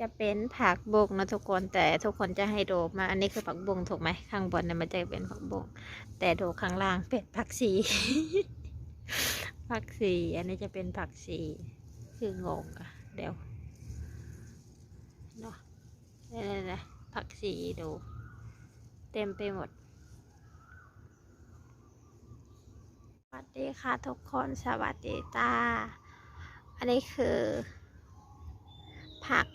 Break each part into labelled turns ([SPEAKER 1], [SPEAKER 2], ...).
[SPEAKER 1] จะเป็นผักบุ้งนะทุกคนแต่ทุกคนจะให้โดมา อันนี้คือผักบุ้งถูกไหมข้างบนเนี่ยมันจะเป็นผักบุ้งแต่โดข้างล่างเป็นผักชีผักชีอันนี้จะเป็นผักชีคืองงอะเดี๋ยวเนาะนี่ๆๆผักชีดู เต็มไปหมดสวัสดีค่ะทุกคนสวัสดีจ้าอันนี้คือ ผัก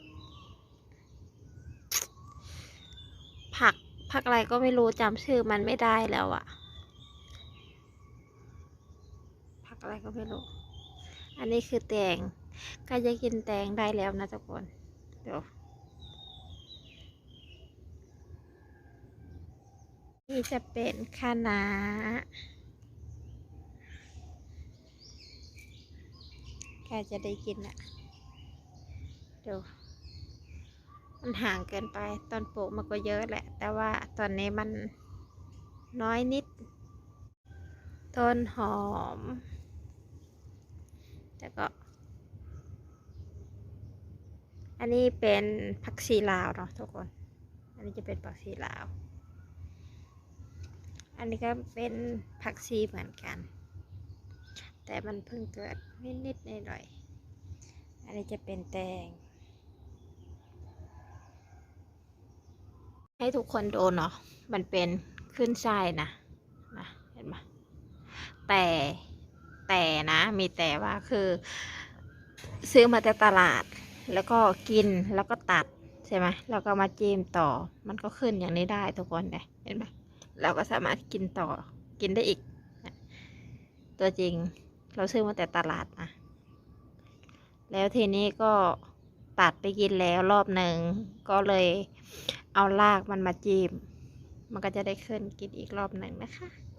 [SPEAKER 1] ผักผักอะไรก็ไม่รู้จำชื่อมันไม่ได้แล้วอะผักอะไรก็ไม่รู้ อันนี้คือแตงก็จะกินแตงได้แล้วนะทุกคนเดี๋ยวนี่จะเป็นคะน้าใครจะได้กินอะเดี๋ยว มันห่างเกินไป ตอนปลูกมันก็เยอะแหละ แต่ว่าตอนนี้มันน้อยนิด ต้นหอม แล้วก็ อันนี้เป็นผักชีลาวเนาะทุกคน อันนี้จะเป็นผักชีลาว อันนี้ก็เป็นผักชีเหมือนกัน แต่มันเพิ่งเกิดนิดๆหน่อยๆอันนี้จะเป็นแตง ให้ทุกคนดูเนาะมันเป็นขึ้นไส้นะนะเห็นไหมแต่แต่นะ มีแต่ว่าคือ ซื้อมาจากตลาด แล้วก็กินแล้วก็ตัดใช่ไหมแล้วก็มาจิ้มต่อ มันก็ขึ้นอย่างนี้ได้ทุกคนเลยเห็นไหมเราก็สามารถกินต่อกินได้อีก ตัวจริงเราซื้อมาแต่ตลาดนะแล้วทีนี้ก็ตัดไปกินแล้วรอบหนึ่งก็เลย เอาลากมันมาจิ้มมันก็จะได้ขึ้นกินอีกรอบหนึ่งนะคะ